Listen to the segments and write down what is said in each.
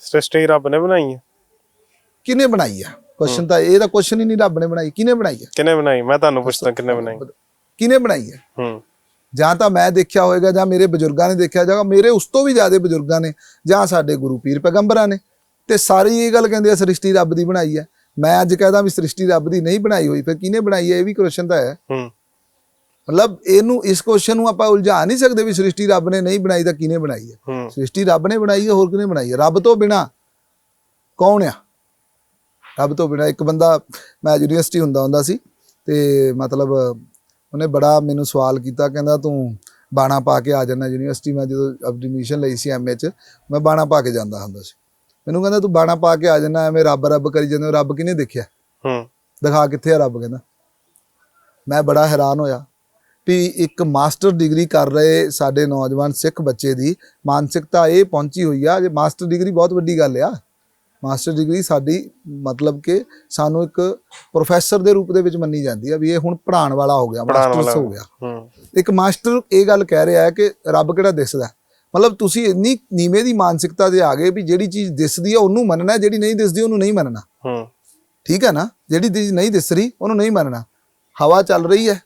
ਸ੍ਰਿਸ਼ਟੀ ਰੱਬ ਨੇ ਬਣਾਈ ਹੈ ਕਿਹਨੇ ਬਣਾਈ ਆ? ਕੁਐਸਚਨ ਤਾਂ ਇਹ ਤਾਂ ਕੁਐਸਚਨ ਹੀ ਨਹੀਂ ਰੱਬ ਨੇ ਬਣਾਈ। ਕਿਹਨੇ ਬਣਾਈ ਆ? ਕਿਹਨੇ ਬਣਾਈ? ਮੈਂ ਤੁਹਾਨੂੰ ਪੁੱਛਦਾ ਕਿੰਨੇ ਬਣਾਈ। ਕਿਹਨੇ ਬਣਾਈ ਆ? ਹੂੰ। ਜਾਂ ਤਾਂ ਮੈਂ ਦੇਖਿਆ ਹੋਵੇਗਾ ਜਾਂ ਮੇਰੇ ਬਜ਼ੁਰਗਾਂ ਨੇ ਦੇਖਿਆ ਜਾਗਾ ਮੇਰੇ ਉਸ ਤੋਂ ਵੀ ਜ਼ਿਆਦਾ ਬਜ਼ੁਰਗਾਂ ਨੇ ਜਾਂ ਸਾਡੇ ਗੁਰੂ ਪੀਰ ਪੈਗੰਬਰਾਂ ਨੇ। ਤੇ ਸਾਰੇ ਇਹ ਗੱਲ ਕਹਿੰਦੇ ਆ ਸ੍ਰਿਸ਼ਟੀ ਰੱਬ ਦੀ ਬਣਾਈ ਹੈ ਮੈਂ ਅੱਜ ਕਹਦਾ ਵੀ ਸ੍ਰਿਸ਼ਟੀ ਰੱਬ ਦੀ ਨਹੀਂ ਬਣਾਈ ਹੋਈ ਫਿਰ ਕਿਹਨੇ ਬਣਾਈ ਹੈ ਇਹ ਵੀ ਕੁਐਸਚਨ ਤਾਂ ਹੈ। ਹੂੰ। ਮਤਲਬ ਇਹਨੂੰ ਇਸ ਕੁਐਸਚਨ ਨੂੰ ਆਪਾਂ ਉਲਝਾ ਨਹੀਂ ਸਕਦੇ ਵੀ ਸ੍ਰਿਸ਼ਟੀ ਰੱਬ ਨੇ ਨਹੀਂ ਬਣਾਈ ਤਾਂ ਕਿਹਨੇ ਬਣਾਈ ਹੈ? ਸ੍ਰਿਸ਼ਟੀ ਰੱਬ ਨੇ ਬਣਾਈ ਹੈ ਹੋਰ ਕਿਹਨੇ ਬਣਾਈ ਹੈ? ਰੱਬ ਤੋਂ ਬਿਨਾ ਕੌਣ ਆ? ਰੱਬ ਤੋਂ ਬਿਨਾ ਇੱਕ ਬੰਦਾ ਮੈਂ ਯੂਨੀਵਰਸਿਟੀ ਹੁੰਦਾ ਹੁੰਦਾ ਸੀ ਤੇ ਮਤਲਬ ਉਹਨੇ ਬੜਾ ਮੈਨੂੰ ਸਵਾਲ ਕੀਤਾ ਕਹਿੰਦਾ ਤੂੰ ਬਾਣਾ ਪਾ ਕੇ ਆ ਜਾਣਾ ਯੂਨੀਵਰਸਿਟੀ ਮੈਂ ਜਦੋਂ ਐਡਮਿਸ਼ਨ ਲਈ ਸੀ ਐਮਏ ਚ ਮੈਂ ਬਾਣਾ ਪਾ ਕੇ ਜਾਂਦਾ ਹੁੰਦਾ ਸੀ। ਮੈਨੂੰ ਕਹਿੰਦਾ ਤੂੰ ਬਾਣਾ ਪਾ ਕੇ ਆ ਜਾਣਾ ਐਵੇਂ ਰੱਬ ਰੱਬ ਕਰੀ ਜਾਂਦੇ ਹੋ, ਰੱਬ ਕਿਹਨੇ ਦੇਖਿਆ? ਹੂੰ। ਦਿਖਾ ਕਿੱਥੇ ਆ ਰੱਬ ਕਹਿੰਦਾ। ਮੈਂ ਬੜਾ ਹੈਰਾਨ ਹੋਇਆ। ਵੀ ਇੱਕ ਮਾਸਟਰ ਡਿਗਰੀ ਕਰ ਰਹੇ ਸਾਡੇ ਨੌਜਵਾਨ ਸਿੱਖ ਬੱਚੇ ਦੀ ਮਾਨਸਿਕਤਾ ਇਹ ਪਹੁੰਚੀ ਹੋਈ ਆ। ਜੇ ਮਾਸਟਰ ਡਿਗਰੀ ਬਹੁਤ ਵੱਡੀ ਗੱਲ ਆ। ਮਾਸਟਰ ਡਿਗਰੀ ਸਾਡੀ ਮਤਲਬ ਕਿ ਸਾਨੂੰ ਇੱਕ ਪ੍ਰੋਫੈਸਰ ਦੇ ਰੂਪ ਦੇ ਵਿੱਚ ਮੰਨੀ ਜਾਂਦੀ ਆ ਵੀ ਇਹ ਹੁਣ ਪੜ੍ਹਾਉਣ ਵਾਲਾ ਹੋ ਗਿਆ ਮਾਸਟਰਸ ਹੋ ਗਿਆ। ਇੱਕ ਮਾਸਟਰ ਇਹ ਗੱਲ ਕਹਿ ਰਿਹਾ ਹੈ ਕਿ ਰੱਬ ਕਿਹੜਾ ਦਿਸਦਾ? ਮਤਲਬ ਤੁਸੀਂ ਇੰਨੀ ਨੀਵੇਂ ਦੀ ਮਾਨਸਿਕਤਾ ਦੇ ਆ ਗਏ ਵੀ ਜਿਹੜੀ ਚੀਜ਼ ਦਿਸਦੀ ਆ ਉਹਨੂੰ ਮੰਨਣਾ ਜਿਹੜੀ ਨਹੀਂ ਦਿਸਦੀ ਉਹਨੂੰ ਨਹੀਂ ਮੰਨਣਾ। ਹੂੰ। ਠੀਕ ਹੈ ਨਾ? ਜਿਹੜੀ ਚੀਜ਼ ਨਹੀਂ ਦਿਸ ਰਹੀ ਉਹਨੂੰ ਨਹੀਂ ਮੰਨਣਾ। ਹਵਾ ਚੱਲ ਰਹੀ ਹੈ।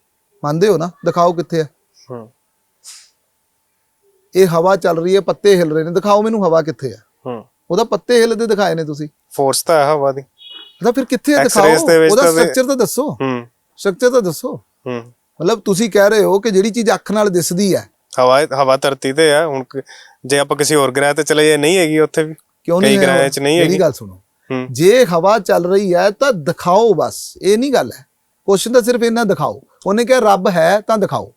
ਮੰਨਦੇ ਹੋ ਨਾ? ਦਿਖਾਓ ਕਿੱਥੇ ਹੈ ਹੂੰ। ਇਹ ਹਵਾ ਚੱਲ ਰਹੀ ਹੈ ਪੱਤੇ ਹਿਲ ਰਹੇ ਨੇ। ਦਿਖਾਓ ਮੈਨੂੰ ਹਵਾ ਕਿੱਥੇ ਹੈ ਹੂੰ। ਉਹਦਾ ਪੱਤੇ ਹਿਲਦੇ ਦਿਖਾਏ ਨੇ ਤੁਸੀਂ। ਫੋਰਸ ਤਾਂ ਹੈ ਹਵਾ ਦੀ। ਤਾਂ ਫਿਰ ਕਿੱਥੇ ਹੈ ਦਿਖਾਓ। ਉਹਦਾ ਸਟਰਕਚਰ ਤਾਂ ਦੱਸੋ। ਹੂੰ। ਸਟਰਕਚਰ ਤਾਂ ਦੱਸੋ। ਹੂੰ। ਮਤਲਬ ਤੁਸੀਂ ਕਹਿ ਰਹੇ ਹੋ ਕਿ ਜਿਹੜੀ ਚੀਜ਼ ਅੱਖ ਨਾਲ ਦਿਸਦੀ ਹੈ। ਹਵਾ ਹਵਾ ਧਰਤੀ ਤੇ ਹੈ ਹੁਣ ਜੇ ਆਪਾਂ ਕਿਸੇ ਹੋਰ ਗ੍ਰਹਿ ਤੇ ਚਲੇ ਜਾਈਏ ਨਹੀਂ ਹੈਗੀ ਉੱਥੇ ਵੀ। ਕਿਉਂ ਨਹੀਂ ਹੈ ਗ੍ਰਹਿਆਂ ਹਵਾ? 'ਚ ਨਹੀਂ ਮੇਰੀ ਹੈਗੀ। ਗੱਲ ਸੁਣੋ। ਜੇ ਹਵਾ ਚੱਲ ਰਹੀ ਹੈ ਤਾਂ ਦਿਖਾਓ ਬਸ। ਇਹ ਨਹੀਂ ਗੱਲ ਹੈ। ਕੁਐਸਚਨ ਤਾਂ ਸਿਰਫ ਇਹਨਾਂ ਦਿਖਾਓ। ਉਹਨੇ ਕਿਹਾ ਰੱਬ ਹੈ ਤਾਂ ਦਿਖਾਓ।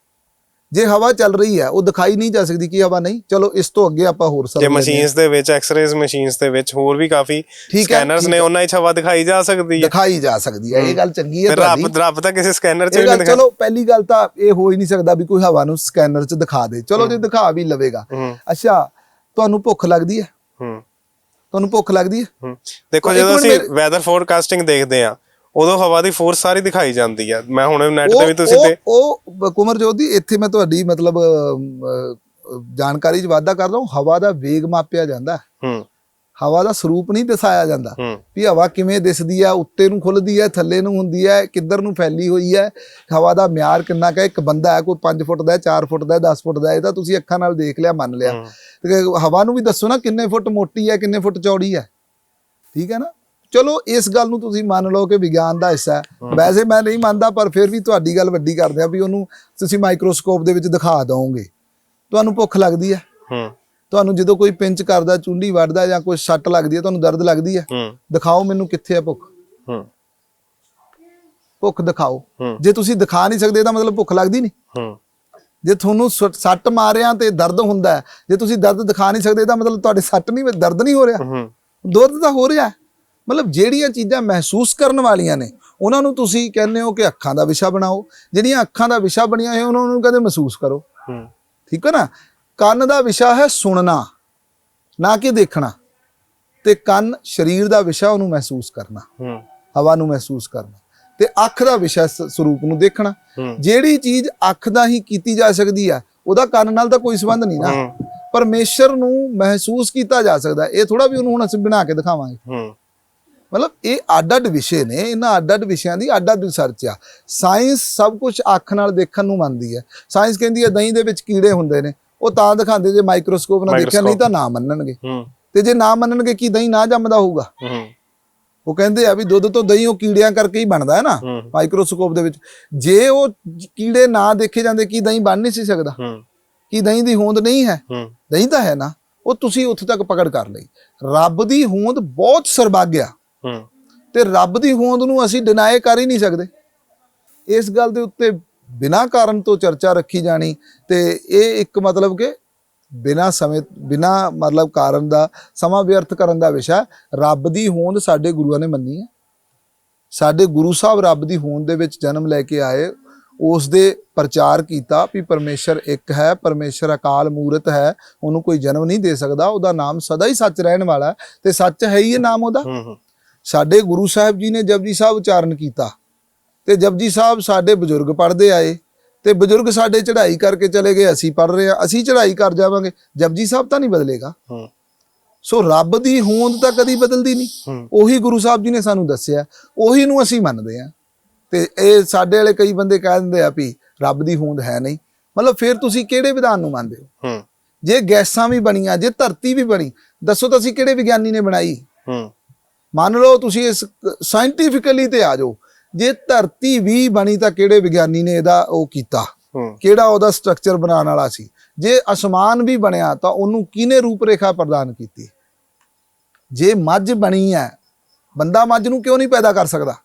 ਜੇ ਹਵਾ ਚੱਲ ਰਹੀ ਹੈ ਉਹ ਦਿਖਾਈ ਨਹੀਂ ਜਾ ਸਕਦੀ ਕਿ ਹਵਾ ਨਹੀਂ। ਚਲੋ ਇਸ ਤੋਂ ਅੱਗੇ ਆਪਾਂ ਹੋਰ ਸਮਝ। ਮਸ਼ੀਨਸ ਦੇ ਵਿੱਚ ਐਕਸ-ਰੇਜ਼ ਮਸ਼ੀਨਸ ਦੇ ਵਿੱਚ ਹੋਰ ਵੀ ਕਾਫੀ ਸਕੈਨਰਸ ਨੇ। ਉਹਨਾਂ 'ਚ ਹਵਾ ਦਿਖਾਈ ਜਾ ਸਕਦੀ ਹੈ। ਦਿਖਾਈ ਜਾ ਸਕਦੀ ਹੈ। ਇਹ ਗੱਲ ਚੰਗੀ ਹੈ ਤੁਹਾਡੀ ਰੱਬ ਰੱਬ ਤਾਂ ਕਿਸੇ ਸਕੈਨਰ 'ਚ ਵੀ ਗੱਲ ਨਹੀਂ ਦਿਖਾ ਚਲੋ ਪਹਿਲੀ ਗੱਲ ਤਾਂ ਇਹ ਹੋ ਹੀ ਨਹੀਂ ਸਕਦਾ ਵੀ ਕੋਈ ਹਵਾ ਨੂੰ ਸਕੈਨਰ 'ਚ ਦਿਖਾ ਦੇ। ਚਲੋ ਜੇ ਦਿਖਾ ਵੀ ਲਵੇਗਾ। ਅੱਛਾ ਤੁਹਾਨੂੰ ਭੁੱਖ ਲੱਗਦੀ ਹੈ? ਹੂੰ। ਤੁਹਾਨੂੰ ਭੁੱਖ ਲੱਗਦੀ ਹੈ? ਦੇਖੋ ਜਦੋਂ ਅਸੀਂ ਵੈਦਰ ਫੋਰਕਾਸਟਿੰਗ ਦੇਖਦੇ ਆ ਉਦੋਂ ਹਵਾ ਦੀ ਫੋਰਸ ਸਾਰੀ ਦਿਖਾਈ ਜਾਂਦੀ ਆ। ਮੈਂ ਹੁਣ ਨੈਟ ਤੇ ਵੀ ਤੁਸੀਂ ਤੇ ਉਹ ਕੁਮਰਜੋਤ ਦੀ ਇੱਥੇ ਮੈਂ ਤੁਹਾਡੀ ਮਤਲਬ ਜਾਣਕਾਰੀ 'ਚ ਵਾਧਾ ਕਰਦਾ ਹਾਂ। ਹਵਾ ਦਾ ਵੇਗ ਮਾਪਿਆ ਜਾਂਦਾ। ਹੈ। ਹਵਾ ਦਾ ਸਰੂਪ ਨਹੀਂ ਦਿਖਾਇਆ ਜਾਂਦਾ। ਵੀ ਹਵਾ ਕਿਵੇਂ ਦਿਸਦੀ ਹੈ ਉੱਤੇ ਨੂੰ ਖੁੱਲਦੀ ਹੈ ਥੱਲੇ ਨੂੰ ਹੁੰਦੀ ਹੈ ਕਿੱਧਰ ਨੂੰ ਫੈਲੀ ਹੋਈ ਹੈ ਹਵਾ ਦਾ ਮਿਆਰ ਕਿੰਨਾ ਕੁ ਹੈ ਇੱਕ ਬੰਦਾ ਹੈ ਕੋਈ 5 ਫੁੱਟ ਦਾ ਹੈ 4 ਫੁੱਟ ਦਾ ਹੈ 10 ਫੁੱਟ ਦਾ ਹੈ ਇਹ ਤਾਂ ਤੁਸੀਂ ਅੱਖਾਂ ਨਾਲ ਦੇਖ ਲਿਆ ਮੰਨ ਲਿਆ। ਹਵਾ ਨੂੰ ਵੀ ਦੱਸੋ ਨਾ ਕਿੰਨੇ ਫੁੱਟ ਮੋਟੀ ਹੈ ਕਿੰਨੇ ਫੁੱਟ ਚੌੜੀ ਹੈ ਠੀਕ ਹੈ ਨਾ? ਚਲੋ ਇਸ ਗੱਲ ਨੂੰ ਤੁਸੀਂ ਮੰਨ ਲਓ ਕਿ ਵਿਗਿਆਨ ਦਾ ਹਿੱਸਾ ਹੈ। ਵੈਸੇ ਮੈਂ ਨਹੀਂ ਮੰਨਦਾ ਪਰ ਫਿਰ ਵੀ ਤੁਹਾਡੀ ਗੱਲ ਵੱਡੀ ਕਰਦੇ ਆ ਵੀ ਉਹਨੂੰ ਤੁਸੀਂ ਮਾਈਕਰੋਸਕੋਪ ਦੇ ਵਿੱਚ ਦਿਖਾ ਦਵੋਗੇ ਤੁਹਾਨੂੰ ਭੁੱਖ ਲੱਗਦੀ ਹੈ। ਹੂੰ। ਤੁਹਾਨੂੰ ਜਦੋਂ ਕੋਈ ਪਿੰਚ ਕਰਦਾ ਚੁੰਡੀ ਵੱਢਦਾ ਜਾਂ ਕੋਈ ਸੱਟ ਲੱਗਦੀ ਹੈ ਤੁਹਾਨੂੰ ਦਰਦ ਲੱਗਦੀ ਹੈ। ਹੂੰ। ਦਿਖਾਓ ਮੈਨੂੰ ਕਿੱਥੇ ਹੈ ਭੁੱਖ। ਹੂੰ। ਭੁੱਖ ਦਿਖਾਓ। ਜੇ ਤੁਸੀਂ ਦਿਖਾ ਨਹੀਂ ਸਕਦੇ ਤਾਂ ਮਤਲਬ ਭੁੱਖ ਲੱਗਦੀ ਨਹੀਂ। ਹੂੰ। ਜੇ ਤੁਹਾਨੂੰ ਸੱਟ ਮਾਰਿਆ ਤੇ ਦਰਦ ਹੁੰਦਾ ਜੇ ਤੁਸੀਂ ਦਰਦ ਦਿਖਾ ਨਹੀਂ ਸਕਦੇ ਤਾਂ ਮਤਲਬ ਤੁਹਾਡੇ ਸੱਟ ਨਹੀਂ ਦਰਦ ਨਹੀਂ ਹੋ ਰਿਹਾ। ਹੂੰ। ਦਰਦ ਤਾਂ ਹੋ ਰਿਹਾ ਹੈ। ਮਤਲਬ ਜਿਹੜੀਆਂ ਚੀਜ਼ਾਂ ਮਹਿਸੂਸ ਕਰਨ ਵਾਲੀਆਂ ਨੇ ਉਹਨਾਂ ਨੂੰ ਤੁਸੀਂ ਕਹਿੰਦੇ ਹੋ ਕਿ ਅੱਖਾਂ ਦਾ ਵਿਸ਼ਾ ਬਣਾਓ। ਜਿਹੜੀਆਂ ਅੱਖਾਂ ਦਾ ਵਿਸ਼ਾ ਬਣੀਆਂ ਹੋਈਆਂ ਉਹਨਾਂ ਨੂੰ ਕਹਿੰਦੇ ਮਹਿਸੂਸ ਕਰੋ। ਠੀਕ ਹੈ ਨਾ? ਕੰਨ ਦਾ ਵਿਸ਼ਾ ਹੈ ਸੁਣਨਾ ਨਾ ਕਿ ਦੇਖਣਾ। ਤੇ ਕੰਨ ਸਰੀਰ ਦਾ ਵਿਸ਼ਾ ਉਹਨੂੰ ਮਹਿਸੂਸ ਕਰਨਾ। ਹਵਾ ਨੂੰ ਮਹਿਸੂਸ ਕਰਨਾ। ਤੇ ਅੱਖ ਦਾ ਵਿਸ਼ਾ ਸਰੂਪ ਨੂੰ ਦੇਖਣਾ। ਜਿਹੜੀ ਚੀਜ਼ ਅੱਖ ਦਾ ਹੀ ਕੀਤੀ ਜਾ ਸਕਦੀ ਆ ਉਹਦਾ ਕੰਨ ਨਾਲ ਤਾਂ ਕੋਈ ਸੰਬੰਧ ਨਹੀਂ ਨਾ। ਪਰਮੇਸ਼ਰ ਨੂੰ ਮਹਿਸੂਸ ਕੀਤਾ ਜਾ ਸਕਦਾ। ਇਹ ਥੋੜਾ ਵੀ ਉਹਨੂੰ ਹੁਣ ਅਸੀਂ ਬਣਾ ਕੇ ਦਿਖਾਵਾਂਗੇ। ਹੂੰ। ਮਤਲਬ ਇਹ ਅੱਡ-ਅੱਡ ਵਿਸ਼ੇ ਨੇ ਇਹਨਾਂ ਅੱਡ-ਅੱਡ ਵਿਸ਼ਿਆਂ ਦੀ ਅੱਡ-ਅੱਡ ਰਿਸਰਚ ਆ। ਸਾਇੰਸ ਸਭ ਕੁਝ ਅੱਖ ਨਾਲ ਦੇਖਣ ਨੂੰ ਮੰਨਦੀ ਹੈ। ਸਾਇੰਸ ਕਹਿੰਦੀ ਹੈ ਦਹੀਂ ਦੇ ਵਿੱਚ ਕੀੜੇ ਹੁੰਦੇ ਨੇ ਉਹ ਤਾਂ ਦਿਖਾਉਂਦੇ ਜੇ ਮਾਈਕਰੋਸਕੋਪ ਨਾਲ ਦੇਖਿਆ ਨਹੀਂ ਤਾਂ ਨਾ ਮੰਨਣਗੇ। ਤੇ ਜੇ ਨਾ ਮੰਨਣਗੇ ਕੀ ਦਹੀਂ ਨਾ ਜੰਮਦਾ ਹੋਊਗਾ? ਉਹ ਕਹਿੰਦੇ ਆ ਵੀ ਦੁੱਧ ਤੋਂ ਦਹੀਂ ਉਹ ਕੀੜਿਆਂ ਕਰਕੇ ਹੀ ਬਣਦਾ ਹੈ ਨਾ ਮਾਈਕਰੋਸਕੋਪ ਦੇ ਵਿੱਚ। ਜੇ ਉਹ ਕੀੜੇ ਨਾ ਦੇਖੇ ਜਾਂਦੇ ਕੀ ਦਹੀਂ ਬਣ ਨਹੀਂ ਸੀ ਸਕਦਾ? ਕੀ ਦਹੀਂ ਦੀ ਹੋਂਦ ਨਹੀਂ ਹੈ? ਹੂੰ। ਦਹੀਂ ਤਾਂ ਹੈ ਨਾ ਉਹ ਤੁਸੀਂ ਉੱਥੇ ਤੱਕ ਪਕੜ ਕਰ ਲਈ। ਰੱਬ ਦੀ ਹੋਂਦ ਬਹੁਤ ਸਰਬਾਗਿਆ ਹੂੰ। ਤੇ ਰੱਬ ਦੀ ਹੋਂਦ ਨੂੰ ਅਸੀਂ ਡਿਨਾਈ ਕਰ ਹੀ ਨਹੀਂ ਸਕਦੇ। ਇਸ ਗੱਲ ਦੇ ਉੱਤੇ ਬਿਨਾਂ ਕਾਰਨ ਤੋਂ ਚਰਚਾ ਰੱਖੀ ਜਾਣੀ ਤੇ ਇਹ ਇੱਕ ਮਤਲਬ ਕਿ ਬਿਨਾਂ ਸਮੇਂ ਬਿਨਾਂ ਮਤਲਬ ਕਾਰਨ ਦਾ ਸਮਾਂ ਵਿਅਰਥ ਕਰਨ ਦਾ ਵਿਸ਼ਾ। ਰੱਬ ਦੀ ਹੋਂਦ ਸਾਡੇ ਗੁਰੂਆਂ ਨੇ ਮੰਨੀ ਹੈ। ਸਾਡੇ ਗੁਰੂ ਸਾਹਿਬ ਰੱਬ ਦੀ ਹੋਂਦ ਦੇ ਵਿੱਚ ਜਨਮ ਲੈ ਕੇ ਆਏ। ਉਸ ਦੇ ਪ੍ਰਚਾਰ ਕੀਤਾ ਵੀ ਪਰਮੇਸ਼ਰ ਇੱਕ ਹੈ ਪਰਮੇਸ਼ਰ ਅਕਾਲ ਮੂਰਤ ਹੈ ਉਹਨੂੰ ਕੋਈ ਜਨਮ ਨਹੀਂ ਦੇ ਸਕਦਾ ਉਹਦਾ ਨਾਮ ਸਦਾ ਹੀ ਸੱਚ ਰਹਿਣ ਵਾਲਾ ਤੇ ਸੱਚ ਹੈ ਹੀ ਇਹ ਨਾਮ ਉਹਦਾ। ਹੂੰ ਹੂੰ। ਸਾਡੇ ਗੁਰੂ ਸਾਹਿਬ ਜੀ ਨੇ ਜਪਜੀ ਸਾਹਿਬ ਉਚਾਰਨ ਕੀਤਾ ਤੇ ਜਪਜੀ ਸਾਹਿਬ ਸਾਡੇ ਬਜ਼ੁਰਗ ਪੜ੍ਹਦੇ ਆਏ ਤੇ ਬਜ਼ੁਰਗ ਸਾਡੇ ਚੜ੍ਹਾਈ ਕਰਕੇ ਚਲੇ ਗਏ ਅਸੀਂ ਪੜ੍ਹ ਰਹੇ ਹਾਂ ਅਸੀਂ ਚੜ੍ਹਾਈ ਕਰ ਜਾਵਾਂਗੇ ਜਪਜੀ ਸਾਹਿਬ ਤਾਂ ਨਹੀਂ ਬਦਲੇਗਾ। ਹੂੰ। ਸੋ ਰੱਬ ਦੀ ਹੋਂਦ ਤਾਂ ਕਦੀ ਬਦਲਦੀ ਨਹੀਂ। ਹੂੰ। ਉਹੀ ਗੁਰੂ ਸਾਹਿਬ ਜੀ ਨੇ ਸਾਨੂੰ ਦੱਸਿਆ ਉਹੀ ਨੂੰ ਅਸੀਂ ਮੰਨਦੇ ਆ ਤੇ ਇਹ ਸਾਡੇ ਵਾਲੇ ਕਈ ਬੰਦੇ ਕਹਿ ਦਿੰਦੇ ਆ ਵੀ ਰੱਬ ਦੀ ਹੋਂਦ ਹੈ ਨਹੀਂ। ਮਤਲਬ ਫਿਰ ਤੁਸੀਂ ਕਿਹੜੇ ਵਿਧਾਨ ਨੂੰ ਮੰਨਦੇ ਹੋ? ਹੂੰ। ਜੇ ਗੈਸਾਂ ਵੀ ਬਣੀਆਂ ਜੇ ਧਰਤੀ ਵੀ ਬਣੀ ਦੱਸੋ ਤਾਂ ਅਸੀਂ ਕਿਹੜੇ ਵਿਗਿਆਨੀ ਨੇ ਬਣਾਈ? ਹੂੰ। ਮੰਨ ਲਓ ਤੁਸੀਂ ਇਸ ਸਾਇੰਟੀਫਿਕਲੀ ਤੇ ਆ ਜਾਓ। ਜੇ ਧਰਤੀ ਵੀ ਬਣੀ ਤਾਂ ਕਿਹੜੇ ਵਿਗਿਆਨੀ ਨੇ ਇਹਦਾ ਉਹ ਕੀਤਾ? ਕਿਹੜਾ ਉਹਦਾ ਸਟਰਕਚਰ ਬਣਾਉਣ ਵਾਲਾ ਸੀ? ਜੇ ਅਸਮਾਨ ਵੀ ਬਣਿਆ ਤਾਂ ਉਹਨੂੰ ਕਿਹਨੇ ਰੂਪਰੇਖਾ ਪ੍ਰਦਾਨ ਕੀਤੀ? ਜੇ ਮੱਝ ਬਣੀ ਹੈ ਬੰਦਾ ਮੱਝ ਨੂੰ ਕਿਉਂ ਨਹੀਂ ਪੈਦਾ ਕਰ ਸਕਦਾ?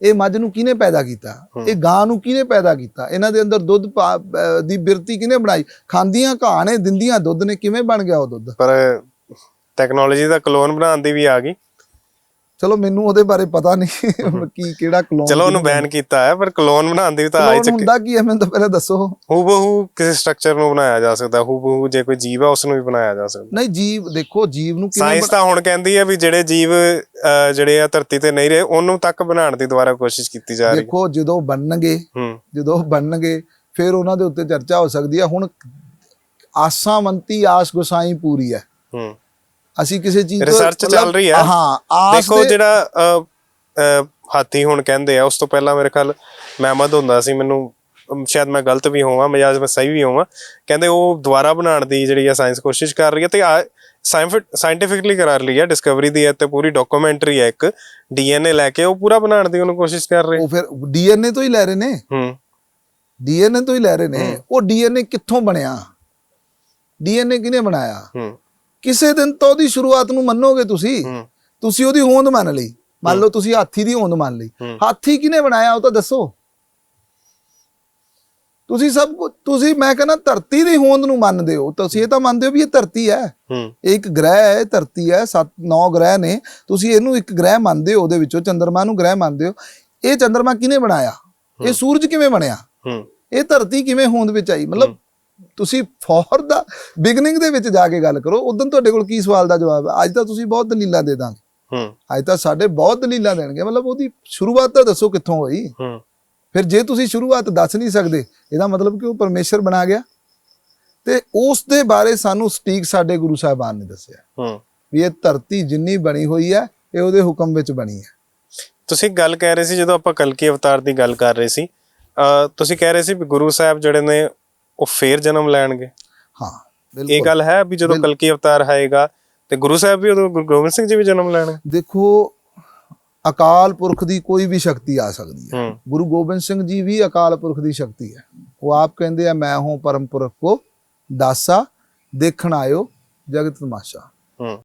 ਇਹ ਮੱਝ ਨੂੰ ਕਿਹਨੇ ਪੈਦਾ ਕੀਤਾ? ਇਹ ਗਾਂ ਨੂੰ ਕਿਹਨੇ ਪੈਦਾ ਕੀਤਾ? ਇਹਨਾਂ ਦੇ ਅੰਦਰ ਦੁੱਧ ਦੀ ਬਿਰਤੀ ਕਿਹਨੇ ਬਣਾਈ? ਖਾਂਦੀਆਂ ਘਾਹ ਨੇ ਦਿੰਦੀਆਂ ਦੁੱਧ ਨੇ ਕਿਵੇਂ ਬਣ ਗਿਆ ਉਹ ਦੁੱਧ? ਪਰ ਟੈਕਨੋਲੋਜੀ ਦਾ ਕਲੋਨ ਬਣਾਉਣ ਦੀ ਵੀ ਆ ਗਈ। ਚਲੋ ਮੈਨੂੰ ਉਹਦੇ ਬਾਰੇ ਪਤਾ ਨਹੀਂ ਕੀ ਕਿਹੜਾ ਕਲੋਨ ਚਲੋ ਉਹਨੂੰ ਬੈਨ ਕੀਤਾ ਹੈ ਪਰ ਕਲੋਨ ਬਣਾਉਣ ਦੀ ਤਾਂ ਆ ਹੀ ਕਲੋਨ ਚੱਕੀ। ਹੁੰਦਾ ਕੀ ਹੈ? ਮੈਨੂੰ ਤਾਂ ਪਹਿਲਾਂ ਦੱਸੋ। ਹੂਬਹੂ ਕਿਸੇ ਸਟਰਕਚਰ ਨੂੰ ਬਣਾਇਆ ਜਾ ਸਕਦਾ ਹੂਬਹੂ ਜੇ ਕੋਈ ਜੀਵ ਹੈ ਉਸ ਨੂੰ ਵੀ ਬਣਾਇਆ ਜਾ ਸਕਦਾ। ਨਹੀਂ ਜੀਵ ਦੇਖੋ ਜੀਵ ਨੂੰ ਕਿਵੇਂ ਸਾਇੰਸ ਤਾਂ ਹੁਣ ਕਹਿੰਦੀ ਹੈ ਵੀ ਜਿਹੜੇ ਜੀਵ ਜਿਹੜੇ ਆ ਧਰਤੀ ਤੇ ਨਹੀਂ ਰਹੇ ਉਹਨੂੰ ਤੱਕ ਬਣਾਉਣ ਦੀ ਦੁਬਾਰਾ ਕੋਸ਼ਿਸ਼ ਕੀਤੀ ਜਾ ਰਹੀ ਹੈ। ਦੇਖੋ ਜਦੋਂ ਬਣਨਗੇ ਜਦੋਂ ਬਣਨਗੇ ਫਿਰ ਉਹਨਾਂ ਦੇ ਉੱਤੇ ਚਰਚਾ ਹੋ ਸਕਦੀ ਹੈ। ਹੁਣ ਆਸਾਮੰਤੀ ਆਸ ਗੁਸਾਈ ਪੂਰੀ ਹੈ। ਹੂੰ। ਅਸੀਂ ਕਿਸੇ ਚੀਜ਼ ਤੋਂ ਰਿਸਰਚ ਚੱਲ ਰਹੀ ਹੈ। ਹਾਂ ਆਸ ਦੇਖੋ ਜਿਹੜਾ ਹਾਥੀ ਹੁਣ ਕਹਿੰਦੇ ਆ ਉਸ ਤੋਂ ਪਹਿਲਾਂ ਮੇਰੇ ਖਿਆਲ ਮਹਿਮਦ ਹੁੰਦਾ ਸੀ ਮੈਨੂੰ ਸ਼ਾਇਦ ਮੈਂ ਗਲਤ ਵੀ ਹੋਵਾਂ ਮਜਾਜ ਮੈਂ ਸਹੀ ਵੀ ਹੋਵਾਂ। ਕਹਿੰਦੇ ਉਹ ਦੁਬਾਰਾ ਬਣਾਉਣ ਦੀ ਜਿਹੜੀ ਆ ਸਾਇੰਸ ਕੋਸ਼ਿਸ਼ ਕਰ ਰਹੀ ਹੈ ਤੇ ਸਾਇੰਟੀਫਿਕਲੀ ਕਰਾ ਰਹੀ ਹੈ ਡਿਸਕਵਰੀ ਦੀ ਹੈ ਤੇ ਪੂਰੀ ਡਾਕੂਮੈਂਟਰੀ ਹੈ ਇੱਕ ਡੀਐਨਏ ਲੈ ਕੇ ਉਹ ਪੂਰਾ ਬਣਾਉਣ ਦੀ ਉਹਨੂੰ ਕੋਸ਼ਿਸ਼ ਕਰ ਰਹੇ। ਉਹ ਫਿਰ ਡੀਐਨਏ ਤੋਂ ਹੀ ਲੈ ਰਹੇ ਨੇ? ਹੂੰ। ਡੀਐਨਏ ਤੋਂ ਹੀ ਲੈ ਰਹੇ ਨੇ? ਉਹ ਡੀਐਨਏ ਕਿੱਥੋਂ ਬਣਿਆ? ਡੀਐਨਏ ਕਿਹਨੇ ਬਣਾਇਆ? ਹੂੰ। ਕਿਸੇ ਦਿਨ ਤਾਂ ਉਹਦੀ ਸ਼ੁਰੂਆਤ ਨੂੰ ਮੰਨੋਗੇ ਤੁਸੀਂ ਤੁਸੀਂ ਉਹਦੀ ਹੋਂਦ ਮੰਨ ਲਈ। ਮੰਨ ਲਓ ਤੁਸੀਂ ਹਾਥੀ ਦੀ ਹੋਂਦ ਮੰਨ ਲਈ। ਹਾਥੀ ਕਿਹਨੇ ਬਣਾਇਆ ਉਹ ਤਾਂ ਦੱਸੋ। ਤੁਸੀਂ ਸਭ ਕੁਝ ਤੁਸੀਂ ਮੈਂ ਕਹਿੰਦਾ ਧਰਤੀ ਦੀ ਹੋਂਦ ਨੂੰ ਮੰਨਦੇ ਹੋ। ਤੁਸੀਂ ਇਹ ਤਾਂ ਮੰਨਦੇ ਹੋ ਵੀ ਇਹ ਧਰਤੀ ਹੈ। ਇੱਕ ਗ੍ਰਹਿ ਹੈ ਧਰਤੀ ਹੈ ਸੱਤ ਨੌ ਗ੍ਰਹਿ ਨੇ। ਤੁਸੀਂ ਇਹਨੂੰ ਇੱਕ ਗ੍ਰਹਿ ਮੰਨਦੇ ਹੋ ਉਹਦੇ ਵਿੱਚੋਂ ਚੰ드ਰਮਾ ਨੂੰ ਗ੍ਰਹਿ ਮੰਨਦੇ ਹੋ। ਇਹ ਚੰ드ਰਮਾ ਕਿਹਨੇ ਬਣਾਇਆ? ਇਹ ਸੂਰਜ ਕਿਵੇਂ ਬਣਿਆ? ਇਹ ਧਰਤੀ ਕਿਵੇਂ ਹੋਂਦ ਵਿੱਚ ਆਈ? ਮਤਲਬ ਤੁਸੀਂ ਫੋਰ ਦਾ ਬਿਗਨਿੰਗ ਦੇ ਵਿੱਚ ਜਾ ਕੇ ਗੱਲ ਕਰੋ ਉਦੋਂ ਤੁਹਾਡੇ ਕੋਲ ਕੀ ਸਵਾਲ ਦਾ ਜਵਾਬ ਹੈ? ਅੱਜ ਤਾਂ ਤੁਸੀਂ ਬਹੁਤ ਦਲੀਲਾਂ ਦੇ ਦਾਂਗੇ। ਹੂੰ। ਅੱਜ ਤਾਂ ਸਾਡੇ ਬਹੁਤ ਦਲੀਲਾਂ ਦੇਣਗੇ। ਮਤਲਬ ਉਹਦੀ ਸ਼ੁਰੂਆਤ ਤਾਂ ਦੱਸੋ ਕਿੱਥੋਂ ਹੋਈ? ਹੂੰ। ਫਿਰ ਜੇ ਤੁਸੀਂ ਸ਼ੁਰੂਆਤ ਦੱਸ ਨਹੀਂ ਸਕਦੇ ਇਹਦਾ ਮਤਲਬ ਕਿ ਉਹ ਪਰਮੇਸ਼ਰ ਬਣਾ ਗਿਆ। ਤੇ ਉਸ ਦੇ ਬਾਰੇ ਸਾਨੂੰ ਸਟੀਕ ਸਾਡੇ ਗੁਰੂ ਸਾਹਿਬਾਨ ਨੇ ਦੱਸਿਆ। ਹੂੰ। ਵੀ ਇਹ ਧਰਤੀ ਜਿੰਨੀ ਬਣੀ ਹੋਈ ਹੈ ਇਹ ਉਹਦੇ ਹੁਕਮ ਵਿੱਚ ਬਣੀ ਹੈ। ਤੁਸੀਂ ਗੱਲ ਕਹਿ ਰਹੇ ਸੀ ਜਦੋਂ ਆਪਾਂ ਕਲਕੀ ਅਵਤਾਰ ਦੀ ਗੱਲ ਕਰ ਰਹੇ ਸੀ। ਤੁਸੀਂ ਕਹਿ ਰਹੇ ਸੀ ਵੀ ਗੁਰੂ ਸਾਹਿਬ ਜਿਹੜੇ ਨੇ ਉਹ ਫੇਰ ਜਨਮ ਲੈਣਗੇ। ਹਾਂ ਇਹ ਬਿਲਕੁਲ। ਗੱਲ ਹੈ ਵੀ ਜਦੋਂ ਕਲਕੀ ਅਵਤਾਰ ਆਏਗਾ ਤੇ ਗੁਰੂ ਸਾਹਿਬ ਵੀ ਉਦੋਂ ਗੁਰੂ ਗੋਬਿੰਦ ਸਿੰਘ ਜੀ ਵੀ ਜਨਮ ਲੈਣਗੇ। ਦੇਖੋ ਅਕਾਲ ਪੁਰਖ ਦੀ ਕੋਈ ਵੀ ਸ਼ਕਤੀ ਆ ਸਕਦੀ ਹੈ। ਗੁਰੂ ਗੋਬਿੰਦ ਸਿੰਘ ਜੀ ਵੀ ਅਕਾਲ ਪੁਰਖ ਦੀ ਸ਼ਕਤੀ ਹੈ। ਉਹ ਆਪ ਕਹਿੰਦੇ ਆ ਮੈਂ ਹੂੰ ਪਰਮ ਪੁਰਖ ਕੋ ਦਾਸਾ ਦੇਖਣ ਆਇਓ ਜਗਤ ਤਮਾਸ਼ਾ। ਹੂੰ।